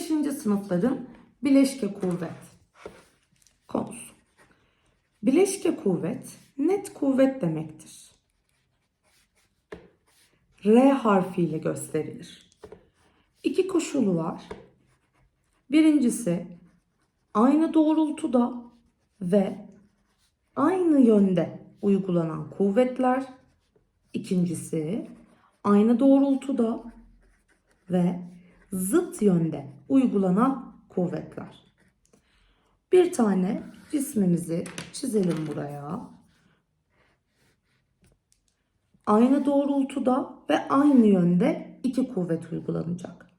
5. sınıfların bileşke kuvvet konusu. Bileşke kuvvet net kuvvet demektir. R harfiyle gösterilir. İki koşulu var. Birincisi aynı doğrultuda ve aynı yönde uygulanan kuvvetler. İkincisi aynı doğrultuda ve zıt yönde uygulanan kuvvetler. Bir tane cismimizi çizelim buraya. Aynı doğrultuda ve aynı yönde iki kuvvet uygulanacak.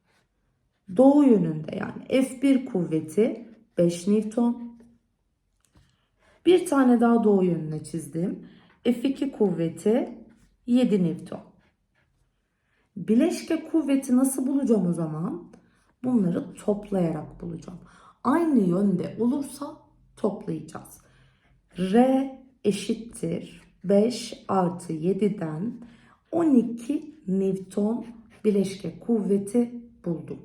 Doğu yönünde yani F1 kuvveti 5 Newton. Bir tane daha doğu yönüne çizdim. F2 kuvveti 7 Newton. Bileşke kuvveti nasıl bulacağım o zaman? Bunları toplayarak bulacağım. Aynı yönde olursa toplayacağız. R eşittir 5 artı 7'den 12 Newton bileşke kuvveti buldum.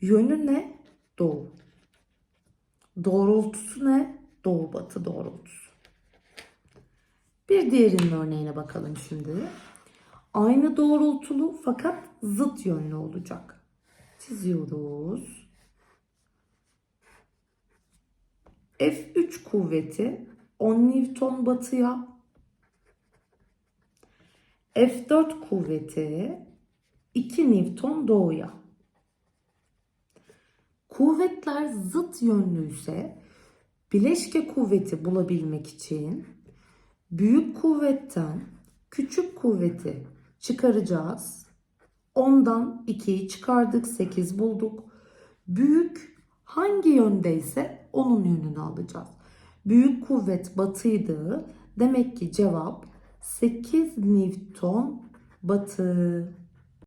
Yönü ne? Doğu. Doğrultusu ne? Doğu batı doğrultusu. Bir diğerinin örneğine bakalım şimdi. Aynı doğrultulu fakat zıt yönlü olacak. Çiziyoruz. F3 kuvveti 10 Newton batıya. F4 kuvveti 2 Newton doğuya. Kuvvetler zıt yönlüyse bileşke kuvveti bulabilmek için büyük kuvvetten küçük kuvveti çıkaracağız. 10'dan 2'yi çıkardık 8 bulduk. Büyük hangi yöndeyse onun yönünü alacağız. Büyük kuvvet batıydı. Demek ki cevap 8 Newton batı.